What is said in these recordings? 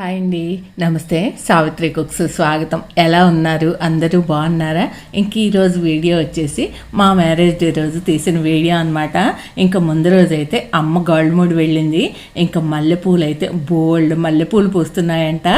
Hi అండి. నమస్తే. Savitri cooks స్వాగతం. ఎలా ఉన్నారు? అందరూ బాగున్నారా? ఇంక ఈరోజు వీడియో వచ్చేసి మా మ్యారేజ్ డే రోజు తీసిన వీడియో అనమాట ఇంకా ముందు రోజు అయితే అమ్మ గోల్డ్ వెళ్ళింది. ఇంకా మల్లెపూలు అయితే బోల్డ్ మల్లెపూలు పూస్తున్నాయంట.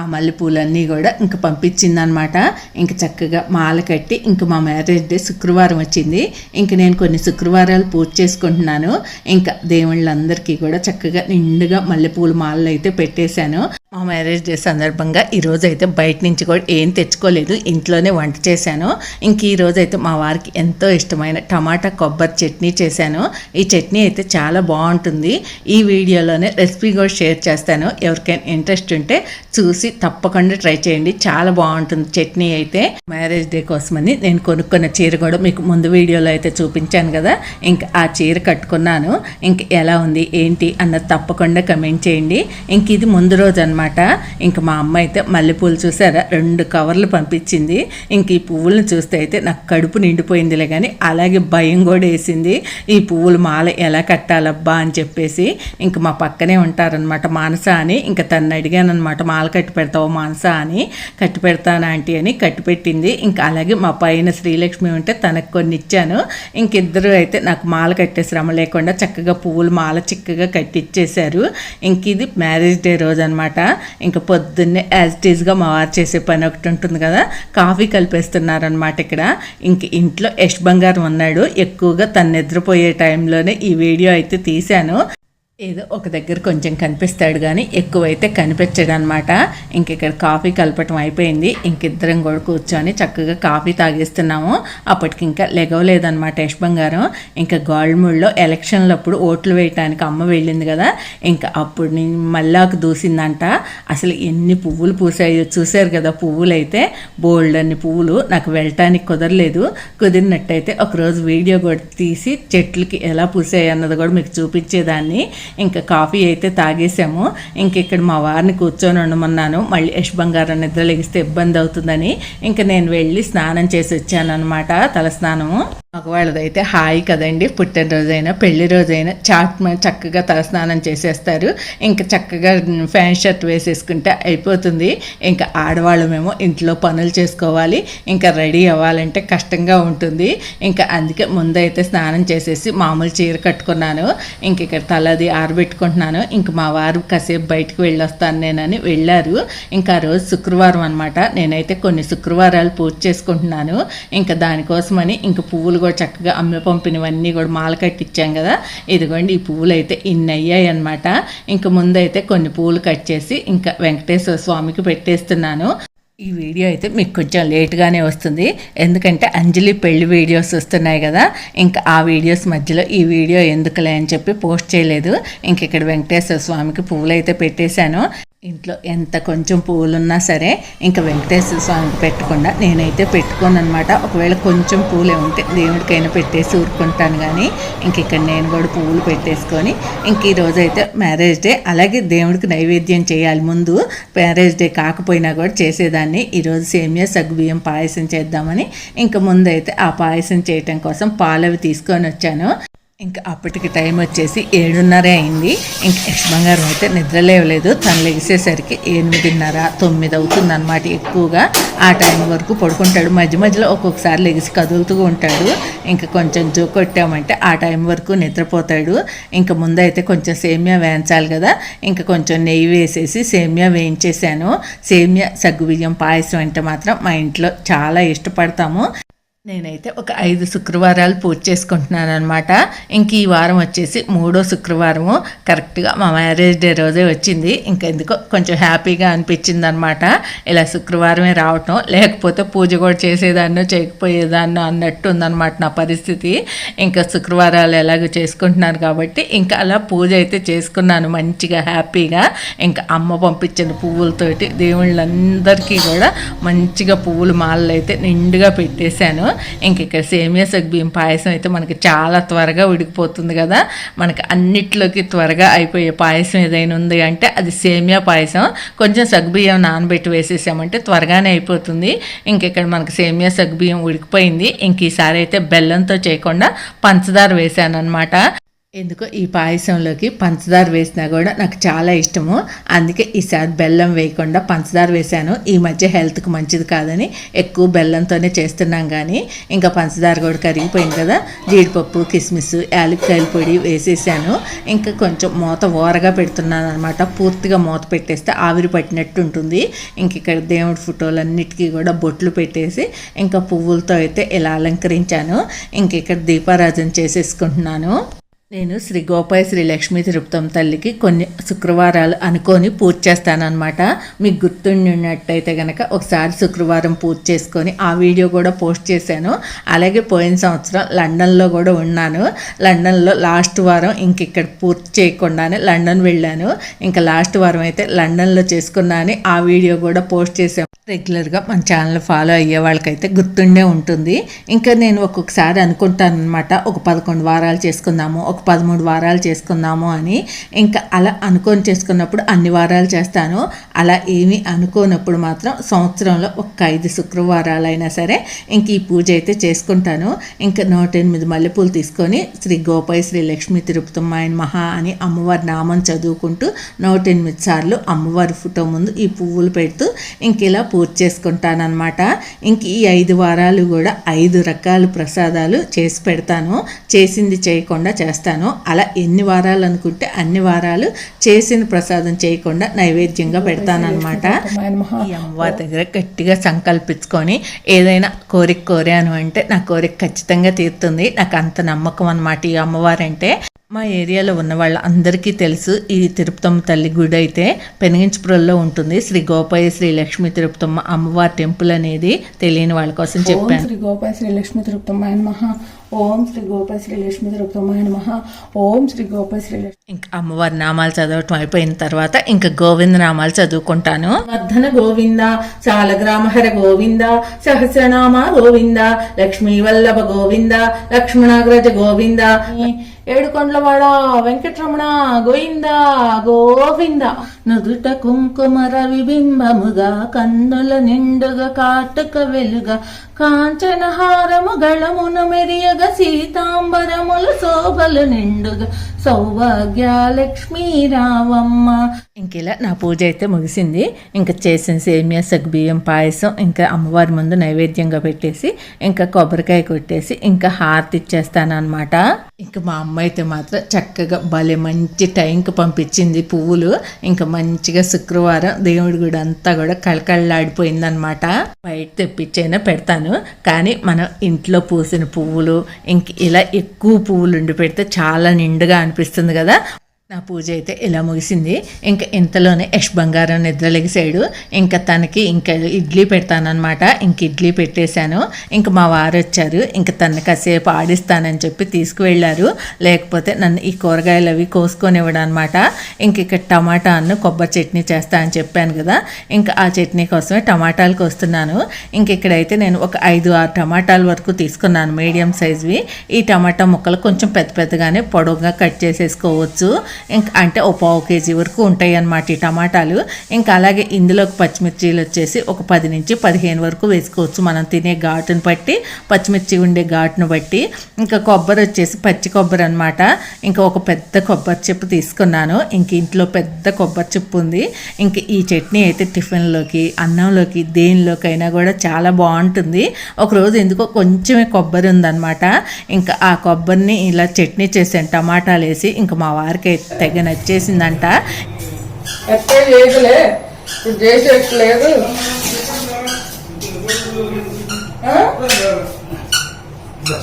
ఆ మల్లెపూలన్నీ కూడా ఇంకా పంపించిందనమాట ఇంక చక్కగా మాల కట్టి ఇంక మా మ్యారేజ్ డే శుక్రవారం వచ్చింది. ఇంక నేను కొన్ని శుక్రవారాలు పూజ చేసుకుంటున్నాను. ఇంకా దేవుళ్ళందరికీ కూడా చక్కగా నిండుగా మల్లెపూల మాలలు అయితే పెట్టేశాను. మా మ్యారేజ్ డే సందర్భంగా ఈరోజు అయితే బయట నుంచి కూడా ఏం తెచ్చుకోలేదు. ఇంట్లోనే వంట చేశాను. ఇంక ఈరోజు అయితే మా వారికి ఎంతో ఇష్టమైన టమాటా కొబ్బరి చట్నీ చేశాను. ఈ చట్నీ అయితే చాలా బాగుంటుంది. ఈ వీడియోలోనే రెసిపీ కూడా షేర్ చేస్తాను. ఎవరికైనా ఇంట్రెస్ట్ ఉంటే చూసి తప్పకుండా ట్రై చేయండి. చాలా బాగుంటుంది చట్నీ అయితే. మ్యారేజ్ డే కోసమని నేను కొనుక్కున్న చీర కూడా మీకు ముందు వీడియోలో అయితే చూపించాను కదా. ఇంకా ఆ చీర కట్టుకున్నాను. ఇంక ఎలా ఉంది ఏంటి అన్నది తప్పకుండా కమెంట్ చేయండి. ఇంక ఇది ముందు రోజు అనమాట ఇంక మా అమ్మ అయితే మల్లెపూలు చూసారా? రెండు కవర్లు పంపించింది. ఇంక ఈ పువ్వులను చూస్తే అయితే నాకు కడుపు నిండిపోయిందిలే కానీ అలాగే భయం కూడా వేసింది. ఈ పువ్వులు మాల ఎలా కట్టాలబ్బా అని చెప్పేసి ఇంక మా పక్కనే ఉంటారనమాట మానస అని. ఇంక తను అడిగానమాట మాల కట్టి పెడతావు మానస అని? కట్టి పెడతాను ఆంటీ అని కట్టి పెట్టింది ఇంకా అలాగే మా పైన శ్రీలక్ష్మి ఉంటే తనకు కొన్ని ఇచ్చాను. ఇంకిద్దరు అయితే నాకు మాల కట్టే శ్రమ లేకుండా చక్కగా పువ్వులు మాల చిక్కగా కట్టిచ్చేశారు. ఇంక ఇది మ్యారేజ్ డే రోజు అనమాట ఇంకా పొద్దున్నే యాజ్ ఇట్ ఈస్గా మా వారు చేసే పని ఒకటి ఉంటుంది కదా కాఫీ కలిపేస్తున్నారనమాట ఇక్కడ. ఇంక ఇంట్లో యష్ బంగారం ఉన్నాడు ఎక్కువగా తను నిద్రపోయే టైంలోనే ఈ వీడియో అయితే తీశాను. ఏదో ఒక దగ్గర కొంచెం కనిపిస్తాడు కానీ ఎక్కువైతే కనిపించడు అనమాట ఇంక ఇక్కడ కాఫీ కలపటం అయిపోయింది. ఇంకిద్దరం కూడా కూర్చొని చక్కగా కాఫీ తాగేస్తున్నాము. అప్పటికి ఇంకా లెగవలేదనమాట యశ్ బంగారం. ఇంకా గోల్డ్మూడ్లో ఎలక్షన్లప్పుడు ఓట్లు వేయటానికి అమ్మ వెళ్ళింది కదా. ఇంకా అప్పుడు నేను మళ్ళాకు దూసిందంట. అసలు ఎన్ని పువ్వులు పూసాయో చూశారు కదా పువ్వులు అయితే బోల్డ్ అన్ని పువ్వులు. నాకు వెళ్ళటానికి కుదరలేదు. కుదిరినట్టయితే ఒకరోజు వీడియో కూడా తీసి చెట్లకి ఎలా పూసాయి అన్నది కూడా మీకు చూపించేదాన్ని. ఇంకా కాఫీ అయితే తాగేసాము ఇంక ఇక్కడ మా వారిని కూర్చొని ఉండమన్నాను. మళ్ళీ యశ్ బంగారం నిద్ర లెగిస్తే ఇబ్బంది అవుతుందని. ఇంకా నేను వెళ్ళి స్నానం చేసి వచ్చాను అనమాట తల స్నానము మగవాళ్ళదైతే హాయి కదండి. పుట్టినరోజైనా పెళ్ళి రోజైనా చాట్ చక్కగా తలస్నానం చేసేస్తారు. ఇంకా చక్కగా ఫ్యాన్ షర్ట్ వేసేసుకుంటే అయిపోతుంది. ఇంకా ఆడవాళ్ళమేమో ఇంట్లో పనులు చేసుకోవాలి. ఇంకా రెడీ అవ్వాలంటే కష్టంగా ఉంటుంది. ఇంకా అందుకే ముందైతే స్నానం చేసేసి మామూలు చీర కట్టుకున్నాను. ఇంక ఇక్కడ తలది ఆరబెట్టుకుంటున్నాను. ఇంక మా వారు కాసేపు బయటకు వెళ్ళొస్తాను నేనని వెళ్ళారు. ఇంకా ఆ రోజు శుక్రవారం అనమాట నేనైతే కొన్ని శుక్రవారాలు పూజ చేసుకుంటున్నాను. ఇంకా దానికోసమని ఇంక పువ్వులు కూడా చక్కగా అమ్మ పంపినవన్నీ కూడా మాల కట్టించాం కదా. ఇదిగోండి ఈ పువ్వులు అయితే ఇన్ని అయ్యాయి అనమాట ఇంకా ముందైతే కొన్ని పువ్వులు కట్ చేసి ఇంకా వెంకటేశ్వర స్వామికి పెట్టేస్తున్నాను. ఈ వీడియో అయితే మీకు కొంచెం లేట్గానే వస్తుంది. ఎందుకంటే అంజలి పెళ్ళి వీడియోస్ వస్తున్నాయి కదా. ఇంకా ఆ వీడియోస్ మధ్యలో ఈ వీడియో ఎందుకులే అని చెప్పి పోస్ట్ చేయలేదు. ఇంక ఇక్కడ వెంకటేశ్వర స్వామికి పువ్వులు అయితే పెట్టేశాను. ఇంట్లో ఎంత కొంచెం పువ్వులున్నా సరే ఇంకా వెంకటేశ్వర స్వామికి పెట్టకుండా నేనైతే పెట్టుకోను అనమాట ఒకవేళ కొంచెం పూలే ఉంటే దేవుడికైనా పెట్టేసి ఊరుకుంటాను కానీ ఇంక ఇక్కడ నేను కూడా పువ్వులు పెట్టేసుకొని ఇంక ఈరోజు అయితే మ్యారేజ్ డే. అలాగే దేవుడికి నైవేద్యం చేయాలి ముందు. మ్యారేజ్ డే కాకపోయినా కూడా చేసేదాన్ని. ఈరోజు సేమియా సగ్గుబియ్యం పాయసం చేద్దామని ఇంక ముందైతే ఆ పాయసం చేయటం కోసం పాలవి తీసుకొని వచ్చాను. ఇంకా అప్పటికి టైం వచ్చేసి ఏడున్నర అయింది. ఇంక యక్ష్మంగారు బంగారం అయితే నిద్ర లేవలేదు. తను లెగిసేసరికి ఎనిమిదిన్నర తొమ్మిది అవుతుంది అనమాట ఎక్కువగా. ఆ టైం వరకు పడుకుంటాడు. మధ్య మధ్యలో ఒక్కొక్కసారి లెగిసి కదులుతూ ఉంటాడు. ఇంకా కొంచెం జో కొట్టామంటే ఆ టైం వరకు నిద్రపోతాడు. ఇంకా ముందైతే కొంచెం సేమియా వేయించాలి కదా. ఇంకా కొంచెం నెయ్యి వేసేసి సేమియా వేయించేసాను సేమియా సగ్గుబియ్యం పాయసం అంటే మాత్రం మా ఇంట్లో చాలా ఇష్టపడతాము. నేనైతే ఒక ఐదు శుక్రవారాలు పూజ చేసుకుంటున్నాను అనమాట ఇంక ఈ వారం వచ్చేసి మూడో శుక్రవారము. కరెక్ట్గా మా మ్యారేజ్ డే రోజే వచ్చింది. ఇంకా ఎందుకో కొంచెం హ్యాపీగా అనిపించింది అనమాట ఇలా శుక్రవారమే రావటం లేకపోతే పూజ కూడా చేసేదాన్నో చేయకపోయేదాన్నో అన్నట్టు ఉందన్నమాట నా పరిస్థితి. ఇంకా శుక్రవారాలు ఎలాగో చేసుకుంటున్నాను కాబట్టి ఇంకా అలా పూజ అయితే చేసుకున్నాను మంచిగా హ్యాపీగా. ఇంకా అమ్మ పంపించిన పువ్వులతోటి దేవుళ్ళందరికీ కూడా మంచిగా పువ్వులు మాలలు అయితే నిండుగా పెట్టేశాను. ఇంక ఇక్కడ సేమియా సగ్బియ్యం పాయసం అయితే మనకి చాలా త్వరగా ఉడికిపోతుంది కదా. మనకి అన్నిట్లోకి త్వరగా అయిపోయే పాయసం ఏదైనా ఉంది అంటే అది సేమియా పాయసం. కొంచెం సగ్బియ్యం నానబెట్టి వేసేసామంటే త్వరగానే అయిపోతుంది. ఇంక ఇక్కడ మనకి సేమియా సగ్బియ్యం ఉడికిపోయింది. ఇంక ఈసారి అయితే బెల్లంతో చేయకుండా పంచదార వేసాను అనమాట ఎందుకో ఈ పాయసంలోకి పంచదార వేసినా కూడా నాకు చాలా ఇష్టము. అందుకే ఈసారి బెల్లం వేయకుండా పంచదార వేశాను. ఈ మధ్య హెల్త్కి మంచిది కాదని ఎక్కువ బెల్లంతోనే చేస్తున్నాం కానీ ఇంకా పంచదార కూడా కరిగిపోయింది కదా. జీడిపప్పు కిస్మిస్ యాలక్కాయల పొడి వేసేసాను. ఇంకా కొంచెం మూత ఓరగా పెడుతున్నాను అనమాట పూర్తిగా మూత పెట్టేస్తే ఆవిరి పట్టినట్టు ఉంటుంది. ఇంక ఇక్కడ దేవుడి ఫోటోలన్నిటికీ కూడా బొట్లు పెట్టేసి ఇంకా పువ్వులతో అయితే ఇలా అలంకరించాను. ఇంక ఇక్కడ దీపారాధన చేసేసుకుంటున్నాను. నేను శ్రీ గోపాయ శ్రీ లక్ష్మీ తిరుపతం తల్లికి కొన్ని శుక్రవారాలు అనుకొని పూజ చేస్తానన్నమాట. మీకు గుర్తుండినట్టయితే కనుక ఒకసారి శుక్రవారం పూజ చేసుకొని ఆ వీడియో కూడా పోస్ట్ చేశాను. అలాగే పోయిన సంవత్సరం లండన్లో కూడా ఉన్నాను. లండన్లో లాస్ట్ వారం ఇంక ఇక్కడ పూర్తి చేయకుండానే లండన్ వెళ్ళాను. ఇంకా లాస్ట్ వారం అయితే లండన్లో చేసుకున్నాను. ఆ వీడియో కూడా పోస్ట్ చేశాను. రెగ్యులర్గా మన ఛానల్ ఫాలో అయ్యే వాళ్ళకైతే గుర్తుండే ఉంటుంది. ఇంకా నేను ఒక్కొక్కసారి అనుకుంటాను అనమాట ఒక పదకొండు వారాలు చేసుకుందాము ఒక పదమూడు వారాలు చేసుకుందాము అని ఇంకా అలా అనుకొని చేసుకున్నప్పుడు అన్ని వారాలు చేస్తాను. అలా ఏమీ అనుకోనప్పుడు మాత్రం సంవత్సరంలో ఒక ఐదు శుక్రవారాలైనా సరే ఇంక ఈ పూజ అయితే చేసుకుంటాను. ఇంకా నూట ఎనిమిది మల్లెపూలు తీసుకొని శ్రీ గోపాయ శ్రీ లక్ష్మీ తిరుపతమ్మాయని మహా అని అమ్మవారి నామం చదువుకుంటూ నూట ఎనిమిది సార్లు అమ్మవారి ఫోటో ముందు ఈ పువ్వులు పెడుతూ ఇంక ఇలా పూజ చేసుకుంటానమాట ఇంక ఈ ఐదు వారాలు కూడా ఐదు రకాల ప్రసాదాలు చేసి పెడతాను. చేసింది చేయకుండా చేస్తాను. అలా ఎన్ని వారాలు అనుకుంటే అన్ని వారాలు చేసిన ప్రసాదం చేయకుండా నైవేద్యంగా పెడతానన్నమాట. ఈ అమ్మవారి దగ్గర గట్టిగా సంకల్పించుకొని ఏదైనా కోరిక కోరాను అంటే నా కోరిక ఖచ్చితంగా తీరుతుంది. నాకు అంత నమ్మకం అన్నమాట ఈ అమ్మవారంటే. మా ఏరియాలో ఉన్న వాళ్ళందరికీ తెలుసు ఈ తిరుపతమ్మ తల్లి గుడి అయితే పెనగించిపురంలో ఉంటుంది. శ్రీ గోపాయ శ్రీ లక్ష్మీ తిరుపతమ్మ అమ్మవారి టెంపుల్ అనేది తెలియని వాళ్ళ కోసం చెప్పాను. శ్రీ గోపాయ శ్రీ లక్ష్మీ తిరుపతమ్మాయ నమః. ఓం శ్రీ గోపాయ శ్రీ లక్ష్మీ తిరుపతమ్మాయ నమః. ఓం శ్రీ గోపాయ శ్రీ లక్ష్మీ ఇంకా అమ్మవారి నామాలు చదవటం అయిపోయిన తర్వాత ఇంకా గోవింద నామాలు చదువుకుంటాను. వర్ధన గోవింద చాలగ్రామహర గోవింద సహస్రనామ గోవింద లక్ష్మీ వల్లభ గోవింద లక్ష్మణాగ్రజ గోవింద ఏడుకొండలవాడ వెంకటరమణ గోవింద గోవింద. నుదుట కుంకుమ రవిబింబముగా కన్నుల నిండుగా కాటుక వెలుగా కాంచనహారము గళమున మెరియగ సీతాంబరములు శోభలు నిండుగా. సౌభాగ్య లక్ష్మీ రావమ్మ. ఇంక ఇలా నా పూజ అయితే ముగిసింది. ఇంకా చేసిన సేమియా సగ్బియ్యం పాయసం ఇంకా అమ్మవారి ముందు నైవేద్యంగా పెట్టేసి ఇంకా కొబ్బరికాయ కొట్టేసి ఇంకా హారతి ఇచ్చేస్తాను అనమాట ఇంకా మా అమ్మ అయితే మాత్రం చక్కగా భలే మంచి టైంకి పంపించింది పువ్వులు. ఇంకా మంచిగా శుక్రవారం దేవుడి గుడి అంతా కూడా కళకళలాడిపోయిందనమాట బయట తెప్పించైనా పెడతాను. కానీ మనం ఇంట్లో పూసిన పువ్వులు ఇంక ఇలా ఎక్కువ పువ్వులు ఉండి పెడితే చాలా నిండుగా అనిపిస్తుంది కదా. నా పూజ అయితే ఇలా ముగిసింది? ఇంకా ఇంతలోనే యష్ బంగారం నిద్రలెగిసాడు ఇంకా తనకి ఇంకా ఇడ్లీ పెడతానమాట ఇంక ఇడ్లీ పెట్టేశాను. ఇంకా మా వారు వచ్చారు. ఇంకా తన కాసేపు ఆడిస్తానని చెప్పి తీసుకువెళ్ళారు. లేకపోతే నన్ను ఈ కూరగాయలు అవి కోసుకొని అనమాట ఇంక ఇక్కడ టమాటా అన్న కొబ్బరి చట్నీ చేస్తా అని చెప్పాను కదా. ఇంకా ఆ చట్నీ కోసమే టమాటాలు కోస్తున్నాను. ఇంక ఇక్కడైతే నేను ఒక ఐదు ఆరు టమాటాల వరకు తీసుకున్నాను. మీడియం సైజ్వి. ఈ టమాటా ముక్కలు కొంచెం పెద్ద పెద్దగానే పొడవుగా కట్ చేసేసుకోవచ్చు. ఇంకా అంటే ఒక పావు కేజీ వరకు ఉంటాయి అన్నమాట ఈ టమాటాలు. ఇంకా అలాగే ఇందులోకి పచ్చిమిర్చీలు వచ్చేసి ఒక పది నుంచి పదిహేను వరకు వేసుకోవచ్చు. మనం తినే ఘాటును బట్టి పచ్చిమిర్చి ఉండే ఘాటును బట్టి. ఇంకా కొబ్బరి వచ్చేసి పచ్చి కొబ్బరి అనమాట ఇంకా ఒక పెద్ద కొబ్బరి చెప్పు తీసుకున్నాను. ఇంక ఇంట్లో పెద్ద కొబ్బరి చెప్పు ఉంది. ఇంక ఈ చట్నీ అయితే టిఫిన్లోకి అన్నంలోకి దేనిలోకైనా కూడా చాలా బాగుంటుంది. ఒకరోజు ఎందుకో కొంచెమే కొబ్బరి ఉందన్నమాట. ఇంకా ఆ కొబ్బరిని ఇలా చట్నీ చేసాను టమాటాలు వేసి. ఇంకా మా వారికి అయితే తెగ నచ్చేసిందంట. ఎక్కడ లేదులే. ఇప్పుడు చేసేట్లేదు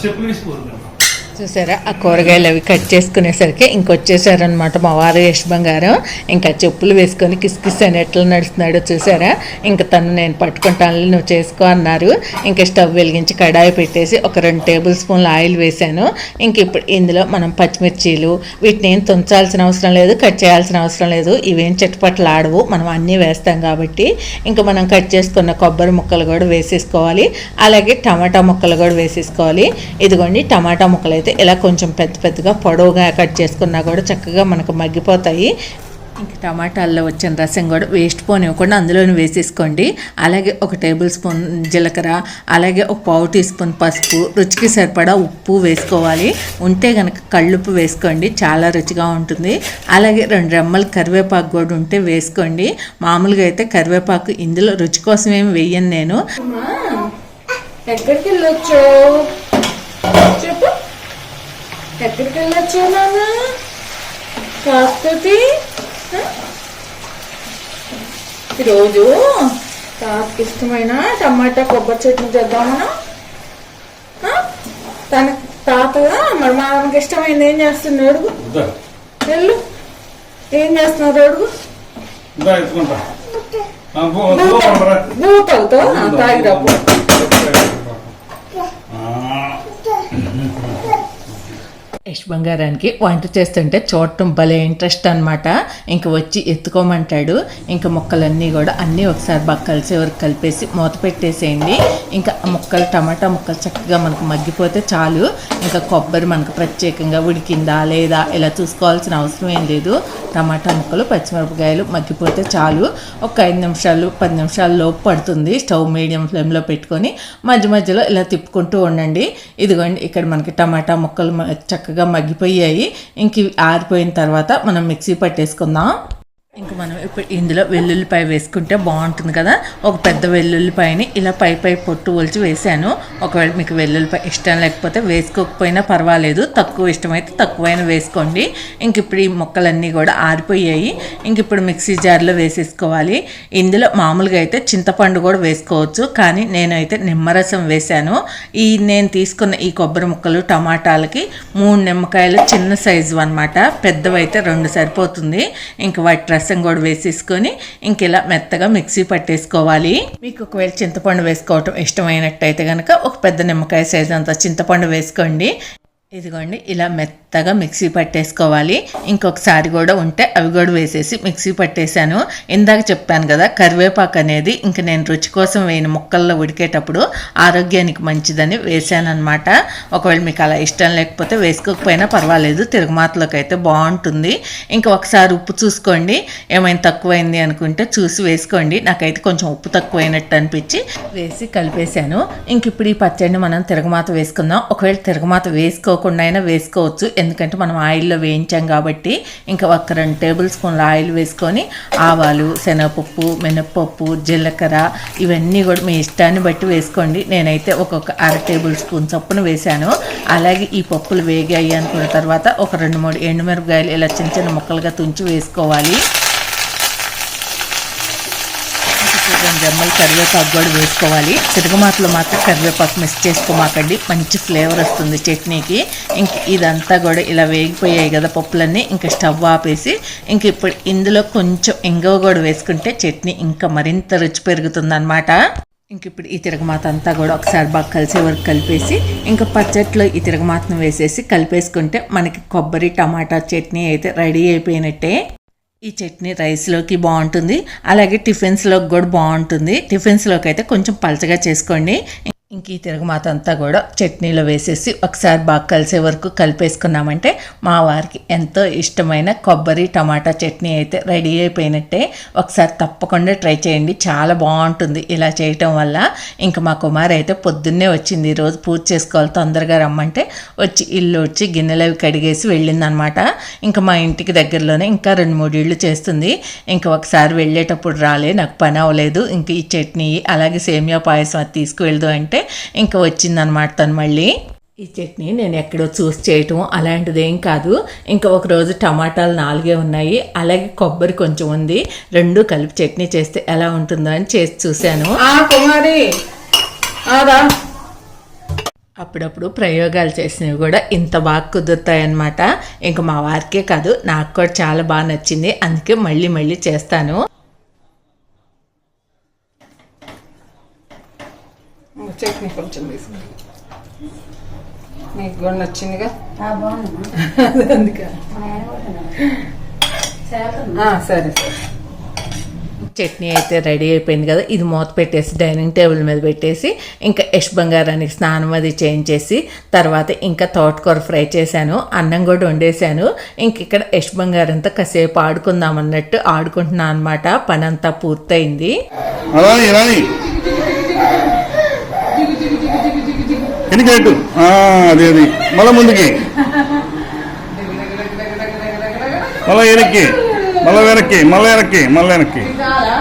చెప్పులు తీసుకోరు చూసారా? ఆ కూరగాయలు అవి కట్ చేసుకునేసరికి ఇంకొచ్చేసారనమాట మా వారు యశ్ బంగారం. ఇంకా చెప్పులు వేసుకొని కిస్కిస్ అని ఎట్లా నడుస్తున్నాడో చూసారా? ఇంకా తను నేను పట్టుకుంటాను నువ్వు చేసుకో అన్నారు. ఇంకా స్టవ్ వెలిగించి కడాయి పెట్టేసి ఒక రెండు టేబుల్ స్పూన్లు ఆయిల్ వేసాను ఇంక ఇప్పుడు ఇందులో మనం పచ్చిమిర్చీలు వీటిని ఏం తుంచాల్సిన అవసరం లేదు కట్ చేయాల్సిన అవసరం లేదు. ఇవేం చెట్టుపట్లు ఆడవు మనం అన్నీ వేస్తాం కాబట్టి. ఇంకా మనం కట్ చేసుకున్న కొబ్బరి ముక్కలు కూడా వేసేసుకోవాలి. అలాగే టమాటా ముక్కలు కూడా వేసేసుకోవాలి. ఇదిగోండి టమాటా ముక్కలు అయితే ఇలా కొంచెం పెద్ద పెద్దగా పొడవుగా కట్ చేసుకున్నా కూడా చక్కగా మనకు మగ్గిపోతాయి. ఇంక టమాటాల్లో వచ్చిన రసం కూడా వేస్ట్ పోనివ్వకుండా అందులోనే వేసేసుకోండి. అలాగే ఒక టేబుల్ స్పూన్ జీలకర్ర అలాగే ఒక పావు టీ స్పూన్ పసుపు రుచికి సరిపడా ఉప్పు వేసుకోవాలి. ఉంటే కనుక కళ్ళుప్పు వేసుకోండి చాలా రుచిగా ఉంటుంది. అలాగే రెండు రెమ్మలు కరివేపాకు కూడా ఉంటే వేసుకోండి. మామూలుగా అయితే కరివేపాకు ఇందులో రుచి కోసం ఏమి వేయను నేను. ఎక్కడికి వెళ్ళొచ్చు ఎక్కడికి వెళ్ళొచ్చు నాన్న? కాకపోతే ఈరోజు తాతకి ఇష్టమైన టమాటా కొబ్బరి చట్నీ చేద్దాం మనం? తన తాత మరి మామకి ఇష్టమైంది ఏం చేస్తున్నాడు అడుగు. వెళ్ళు. ఏం చేస్తున్నాడు అడుగు. ఇద్దా ఎత్తుకుంటా. ఆ, పో, పో, రా. బూతవుతో తాగిరా పో. ఆ, యశ్ బంగారానికి వంట చేస్తుంటే చూడటం భలే ఇంట్రెస్ట్ అనమాట ఇంక వచ్చి ఎత్తుకోమంటాడు. ఇంకా ముక్కలన్నీ కూడా అన్నీ ఒకసారి బాగా కలిసే వరకు కలిపేసి మూత పెట్టేసేయండి. ఇంకా ఆ ముక్కలు టమాటా ముక్కలు చక్కగా మనకు మగ్గిపోతే చాలు. ఇంకా కొబ్బరి మనకు ప్రత్యేకంగా ఉడికిందా లేదా ఇలా చూసుకోవాల్సిన అవసరం ఏం లేదు. టమాటా ముక్కలు పచ్చిమిరపకాయలు మగ్గిపోతే చాలు. ఒక ఐదు నిమిషాలు పది నిమిషాల లోపు పడుతుంది. స్టవ్ మీడియం ఫ్లేమ్లో పెట్టుకొని మధ్య మధ్యలో ఇలా తిప్పుకుంటూ ఉండండి. ఇదిగోండి ఇక్కడ మనకి టమాటా ముక్కలు చక్కగా చక్కగా మగ్గిపోయాయి. ఇంక ఆరిపోయిన తర్వాత మనం మిక్సీ పట్టేసుకుందాం. ఇంకా మనం ఇప్పుడు ఇందులో వెల్లుల్లిపాయ వేసుకుంటే బాగుంటుంది కదా. ఒక పెద్ద వెల్లుల్లిపాయని ఇలా పై పై పొట్టు ఒలిచి వేసాను. ఒకవేళ మీకు వెల్లుల్లిపాయ ఇష్టం లేకపోతే వేసుకోకపోయినా పర్వాలేదు. తక్కువ ఇష్టమైతే తక్కువైనా వేసుకోండి. ఇంక ఇప్పుడు ఈ మొక్కలన్నీ కూడా ఆరిపోయాయి. ఇంక ఇప్పుడు మిక్సీ జార్లో వేసేసుకోవాలి. ఇందులో మామూలుగా అయితే చింతపండు కూడా వేసుకోవచ్చు. కానీ నేనైతే నిమ్మరసం వేశాను ఈ నేను తీసుకున్న ఈ కొబ్బరి ముక్కలు టమాటాలకి మూడు నిమ్మకాయలు చిన్న సైజు అనమాట పెద్దవైతే రెండు సరిపోతుంది. ఇంక వాటి రసం కూడా వేసేసుకొని ఇంక ఇలా మెత్తగా మిక్సీ పట్టేసుకోవాలి. మీకు ఒకవేళ చింతపండు వేసుకోవటం ఇష్టమైనట్టయితే కనుక ఒక పెద్ద నిమ్మకాయ సైజ్ అంత చింతపండు వేసుకోండి. ఇదిగోండి ఇలా మెత్త మెత్తగా మిక్సీ పట్టేసుకోవాలి. ఇంకొకసారి కూడా ఉంటే అవి కూడా వేసేసి మిక్సీ పట్టేశాను. ఇందాక చెప్పాను కదా కరివేపాకు అనేది ఇంక నేను రుచి కోసం వేయిన. ముక్కల్లో ఉడికేటప్పుడు ఆరోగ్యానికి మంచిదని వేసాను ఒకవేళ మీకు అలా ఇష్టం లేకపోతే వేసుకోకపోయినా పర్వాలేదు తిరుగుమాతలోకి అయితే బాగుంటుంది. ఇంకా ఒకసారి ఉప్పు చూసుకోండి. ఏమైనా తక్కువైంది అనుకుంటే చూసి వేసుకోండి. నాకైతే కొంచెం ఉప్పు తక్కువైనట్టు అనిపించి వేసి కలిపేశాను. ఇంక ఇప్పుడు ఈ పచ్చడిని మనం తిరగమాత వేసుకుందాం. ఒకవేళ తిరగమాత వేసుకోకుండా అయినా వేసుకోవచ్చు. ఎందుకంటే మనం ఆయిల్లో వేయించాం కాబట్టి ఇంకా ఒక రెండు టేబుల్ స్పూన్ల ఆయిల్ వేసుకొని ఆవాలు శనగపప్పు మినప్పప్పు జీలకర్ర ఇవన్నీ కూడా మీ ఇష్టాన్ని బట్టి వేసుకోండి. నేనైతే ఒక్కొక్క అర టేబుల్ స్పూన్ చొప్పున వేశాను. అలాగే ఈ పప్పులు వేగాయి అనుకున్న తర్వాత ఒక రెండు మూడు ఎండుమిరపకాయలు ఇలా చిన్న చిన్న ముక్కలుగా తుంచి వేసుకోవాలి రెండు రెమ్మలు కరివేపాకు కూడా వేసుకోవాలి. తిరుగుమాతలో మాత్రం కరివేపాకు మిస్ చేసుకోమాకండి. మంచి ఫ్లేవర్ వస్తుంది చట్నీకి. ఇంక ఇదంతా కూడా ఇలా వేగిపోయాయి కదా పప్పులన్నీ. ఇంకా స్టవ్ ఆపేసి ఇంక ఇప్పుడు ఇందులో కొంచెం ఇంగవ కూడా వేసుకుంటే చట్నీ ఇంకా మరింత రుచి పెరుగుతుంది ఇంక ఇప్పుడు ఈ తిరగమాత అంతా కూడా ఒకసారి బాగా కలిసే వరకు కలిపేసి ఇంకా పచ్చట్లో ఈ తిరగమాతను వేసేసి కలిపేసుకుంటే మనకి కొబ్బరి టమాటా చట్నీ అయితే రెడీ అయిపోయినట్టే. ఈ చట్నీ రైస్లోకి బాగుంటుంది. అలాగే టిఫిన్స్లోకి కూడా బాగుంటుంది. టిఫిన్స్లోకి అయితే కొంచెం పలచగా చేసుకోండి. ఇంక ఈ తిరగమాత అంతా కూడా చట్నీలో వేసేసి ఒకసారి బాగా కలిసే వరకు కలిపేసుకున్నామంటే మా వారికి ఎంతో ఇష్టమైన కొబ్బరి టమాటా చట్నీ అయితే రెడీ అయిపోయినట్టే. ఒకసారి తప్పకుండా ట్రై చేయండి. చాలా బాగుంటుంది ఇలా చేయటం వల్ల. ఇంకా మా కుమారి అయితే పొద్దున్నే వచ్చింది. ఈరోజు పూజ చేసుకోవాలి తొందరగా రమ్మంటే వచ్చి ఇల్లు వచ్చి గిన్నెలు అవి కడిగేసి వెళ్ళిందనమాట. ఇంకా మా ఇంటికి దగ్గరలోనే ఇంకా రెండు మూడు ఇళ్ళు చేస్తుంది. ఇంకా ఒకసారి వెళ్ళేటప్పుడు రాలే నాకు పని అవ్వలేదు. ఇంక ఈ చట్నీ అలాగే సేమియా పాయసం అది తీసుకువెళ్దు అంటే ఇంకా వచ్చిందనమాట తను మళ్ళీ. ఈ చట్నీ నేను ఎక్కడో చూసి చేయటం అలాంటిది ఏం కాదు. ఇంకా ఒక రోజు టమాటాలు నాలుగే ఉన్నాయి. అలాగే కొబ్బరి కొంచెం ఉంది. రెండు కలిపి చట్నీ చేస్తే ఎలా ఉంటుందో అని చేసి చూశాను. ఆ కుమారి. ఆదా. అప్పుడప్పుడు ప్రయోగాలు చేసినవి కూడా ఇంత బాగా కుదురుతాయి అన్నమాట ఇంకా మా వారికే కాదు నాకు కూడా చాలా బాగా నచ్చింది. అందుకే మళ్ళీ మళ్ళీ చేస్తాను. చట్నీ కొంచెం తీసుకో. నీకు కూడా నచ్చిందిగా? అందుకే. ఆ, సరే సరే. చట్నీ అయితే రెడీ అయిపోయింది కదా. ఇది మూత పెట్టేసి డైనింగ్ టేబుల్ మీద పెట్టేసి ఇంకా యష్ బంగారానికి స్నానం అది చేయించేసి తర్వాత ఇంకా తోటకూర ఫ్రై చేశాను అన్నం కూడా వండేశాను. ఇంక ఇక్కడ యష్ బంగారంతో కాసేపు ఆడుకుందాం అన్నట్టు ఆడుకుంటున్నాను అనమాట పని అంతా పూర్తయింది రాని రాని ఎన్నికట్టు అది అది. మళ్ళా ముందుకి. మళ్ళా వెనక్కి. మళ్ళా వెనక్కి మళ్ళా వెనక్కి మళ్ళా వెనక్కి. చాలా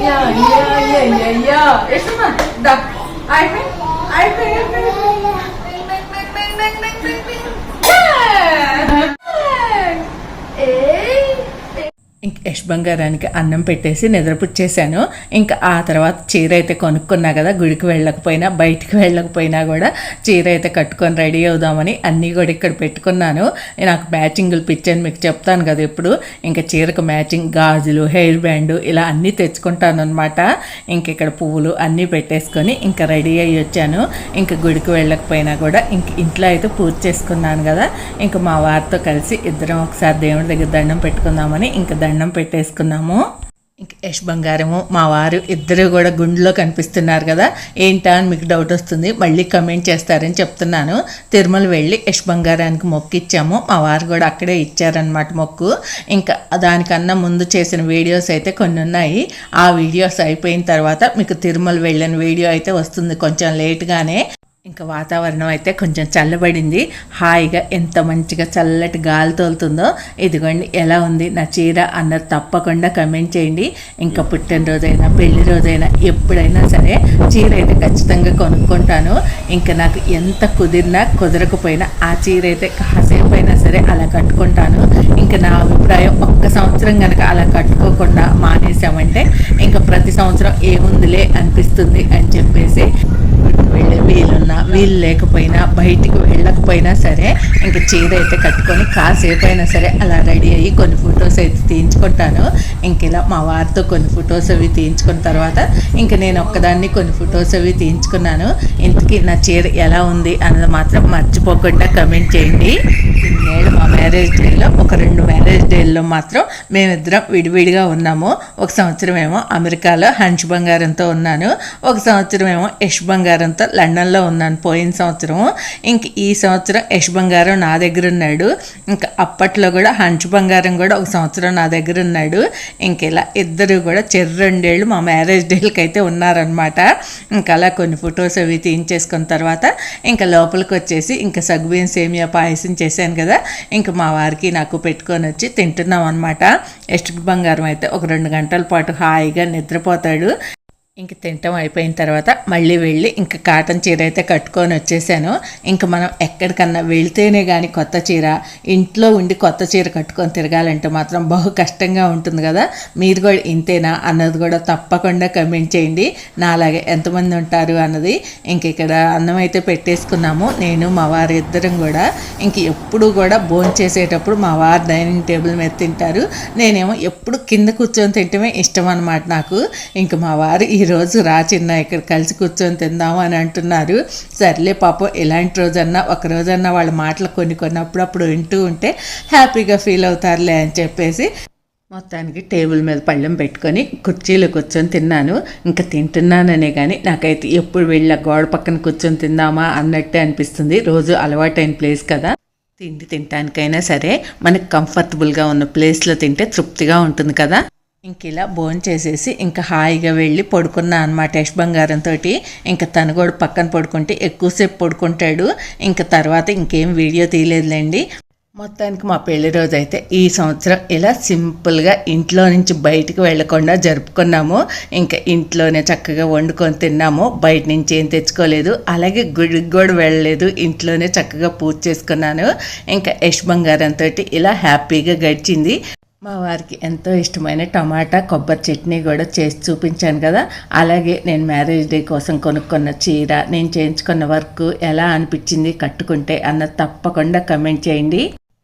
Yeah, yeah, yeah, yeah, yeah. It's not. I think. I think. I think. I think. I think. I think. I think. ఇంక యష్ బంగారానికి అన్నం పెట్టేసి నిద్రపుచ్చేసాను. ఇంకా ఆ తర్వాత చీర అయితే కొనుక్కున్నా కదా గుడికి వెళ్ళకపోయినా బయటికి వెళ్ళకపోయినా కూడా చీర అయితే కట్టుకొని రెడీ అవుదామని అన్నీ కూడా ఇక్కడ పెట్టుకున్నాను. నాకు మ్యాచింగులు పిచ్చని మీకు చెప్తాను కదా ఇప్పుడు ఇంకా చీరకు మ్యాచింగ్ గాజులు హెయిర్ బ్యాండ్ ఇలా అన్నీ తెచ్చుకుంటాను అనమాట ఇంక ఇక్కడ పువ్వులు అన్నీ పెట్టేసుకొని ఇంకా రెడీ అయ్యి వచ్చాను. ఇంకా గుడికి వెళ్ళకపోయినా కూడా ఇంక ఇంట్లో అయితే పూజ చేసుకున్నాను కదా. ఇంకా మా వారితో కలిసి ఇద్దరం ఒకసారి దేవుడి దగ్గర దండం పెట్టుకుందామని ఇంకా దండం పెట్టేసుకున్నాము. ఇంక యష్ బంగారము మా వారు ఇద్దరు కూడా గుండెలో కనిపిస్తున్నారు కదా ఏంటా అని మీకు డౌట్ వస్తుంది మళ్ళీ కమెంట్ చేస్తారని చెప్తున్నాను. తిరుమల వెళ్ళి యష్ బంగారానికి మొక్కు ఇచ్చాము మా వారు కూడా అక్కడే ఇచ్చారనమాట మొక్కు. ఇంకా దానికన్నా ముందు చేసిన వీడియోస్ అయితే కొన్ని ఉన్నాయి. ఆ వీడియోస్ అయిపోయిన తర్వాత మీకు తిరుమల వెళ్ళిన వీడియో అయితే వస్తుంది కొంచెం లేట్గానే ఇంకా వాతావరణం అయితే కొంచెం చల్లబడింది. హాయిగా ఎంత మంచిగా చల్లటి గాలి తోలుతుందో ఇదిగోండి ఎలా ఉంది నా చీర అన్నది తప్పకుండా కమెంట్ చేయండి. ఇంకా పుట్టినరోజైనా పెళ్ళి రోజైనా ఎప్పుడైనా సరే చీర అయితే ఖచ్చితంగా కొనుక్కుంటాను. ఇంకా నాకు ఎంత కుదిరినా కుదరకపోయినా ఆ చీర అయితే కాసేపు అయినా సరే అలా కట్టుకుంటాను. ఇంకా నా అభిప్రాయం ఒక్క సంవత్సరం కనుక అలా కట్టుకోకుండా మానేసామంటే ఇంకా ప్రతి సంవత్సరం ఏముందిలే అనిపిస్తుంది అని చెప్పేసి వీలున్నా వీలు లేకపోయినా బయటికి వెళ్ళకపోయినా సరే ఇంకా చీర అయితే కట్టుకొని కాసేపు అయినా సరే అలా రెడీ అయ్యి కొన్ని ఫొటోస్ అయితే తీయించుకుంటాను. ఇంక ఇలా మా వారితో కొన్ని ఫొటోస్ అవి తీయించుకున్న తర్వాత ఇంక నేను ఒక్కదాన్ని కొన్ని ఫొటోస్ అవి తీయించుకున్నాను. ఇంతకీ నా చీర ఎలా ఉంది అన్నది మాత్రం మర్చిపోకుండా కమెంట్ చేయండి. మా మ్యారేజ్ డేలో ఒక రెండు మ్యారేజ్ డేల్లో మాత్రం మేమిద్దరం విడివిడిగా ఉన్నాము. ఒక సంవత్సరం ఏమో అమెరికాలో హంచ్ బంగారంతో ఉన్నాను. ఒక సంవత్సరం ఏమో యష్ బంగారంతో లండన్లో ఉన్నాను. పోయిన సంవత్సరం ఇంక ఈ సంవత్సరం యష్ బంగారం నా దగ్గర ఉన్నాడు. ఇంకా అప్పట్లో కూడా హంచ్ బంగారం కూడా ఒక సంవత్సరం నా దగ్గర ఉన్నాడు. ఇంక ఇలా ఇద్దరు కూడా చెర్రు రెండేళ్ళు మా మ్యారేజ్ డేలకి అయితే ఉన్నారనమాట ఇంకా అలా కొన్ని ఫొటోస్ అవి తీయించేసుకున్న తర్వాత ఇంకా లోపలికి వచ్చేసి ఇంకా సగ్బీన్ సేమియా పాయసం చేశాను కదా. ఇంకా మా వారికి నాకు పెట్టుకొని వచ్చి తింటున్నాం అనమాట ఎస్ట్ బంగారం అయితే ఒక రెండు గంటల పాటు హాయిగా నిద్రపోతాడు. ఇంక తింటం అయిపోయిన తర్వాత మళ్ళీ వెళ్ళి ఇంకా కాటన్ చీర అయితే కట్టుకొని వచ్చేసాను. ఇంకా మనం ఎక్కడికన్నా వెళ్తేనే కానీ కొత్త చీర ఇంట్లో ఉండి కొత్త చీర కట్టుకొని తిరగాలంటే మాత్రం బహు కష్టంగా ఉంటుంది కదా. మీరు కూడా ఇంతేనా అన్నది కూడా తప్పకుండా కమెంట్ చేయండి. నాలాగే ఎంతమంది ఉంటారు అన్నది ఇంక ఇక్కడ అన్నం అయితే పెట్టేసుకున్నాము. నేను మా వారి ఇద్దరం కూడా. ఇంక ఎప్పుడు కూడా భోజనం చేసేటప్పుడు మా వారు డైనింగ్ టేబుల్ మీద తింటారు. నేనేమో ఎప్పుడు కింద కూర్చొని తింటమే ఇష్టం అనమాట నాకు. ఇంక మా వారు ఈరోజు రా చిన్న ఇక్కడ కలిసి కూర్చొని తిందాము అని అంటున్నారు. సర్లే పాపం ఎలాంటి రోజన్నా ఒక రోజన్నా వాళ్ళ మాటలు కొన్ని కొన్ని అప్పుడప్పుడు వింటూ ఉంటే హ్యాపీగా ఫీల్ అవుతారులే అని చెప్పేసి మొత్తానికి టేబుల్ మీద పళ్ళెం పెట్టుకొని కుర్చీలో కూర్చొని తిన్నాను. ఇంకా తింటున్నాననే కానీ నాకైతే ఎప్పుడు వెళ్ళా గోడ పక్కన కూర్చొని తిందామా అన్నట్టే అనిపిస్తుంది. రోజు అలవాటైన ప్లేస్ కదా. తిండి తినటానికైనా సరే మనకు కంఫర్టబుల్గా ఉన్న ప్లేస్లో తింటే తృప్తిగా ఉంటుంది కదా. ఇంక ఇలా భోంచేసేసి ఇంకా హాయిగా వెళ్ళి పడుకున్నా అనమాట యశ్ బంగారంతో ఇంకా తను కూడా పక్కన పడుకుంటే ఎక్కువసేపు పడుకుంటాడు. ఇంకా తర్వాత ఇంకేం వీడియో తీయలేదులేండి. మొత్తానికి మా పెళ్ళి రోజు అయితే ఈ సంవత్సరం ఇలా సింపుల్గా ఇంట్లో నుంచి బయటికి వెళ్ళకుండా జరుపుకున్నాము. ఇంకా ఇంట్లోనే చక్కగా వండుకొని తిన్నాము. బయట నుంచి ఏం తెచ్చుకోలేదు. అలాగే గుడికి కూడా వెళ్ళలేదు. ఇంట్లోనే చక్కగా పూజ చేసుకున్నాను. ఇంకా యశ్ బంగారంతో ఇలా హ్యాపీగా గడిచింది. మా వారికి ఎంతో ఇష్టమైన టమాటా కొబ్బరి చట్నీ కూడా చేసి చూపించాను కదా. అలాగే నేను మ్యారేజ్ డే కోసం కొనుక్కున్న చీర నేను చేయించుకున్న వర్క్ ఎలా అనిపించింది కట్టుకుంటే అన్న తప్పకుండా కమెంట్ చేయండి.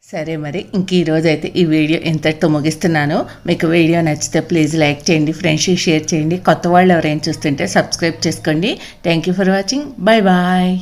సరే మరి ఇంక ఈరోజు అయితే ఈ వీడియో ఇంతటితో ముగిస్తున్నాను. మీకు వీడియో నచ్చితే ప్లీజ్ లైక్ చేయండి ఫ్రెండ్స్కి షేర్ చేయండి. కొత్త వాళ్ళు ఎవరైనా చూస్తుంటే సబ్స్క్రైబ్ చేసుకోండి. Thank you for watching bye bye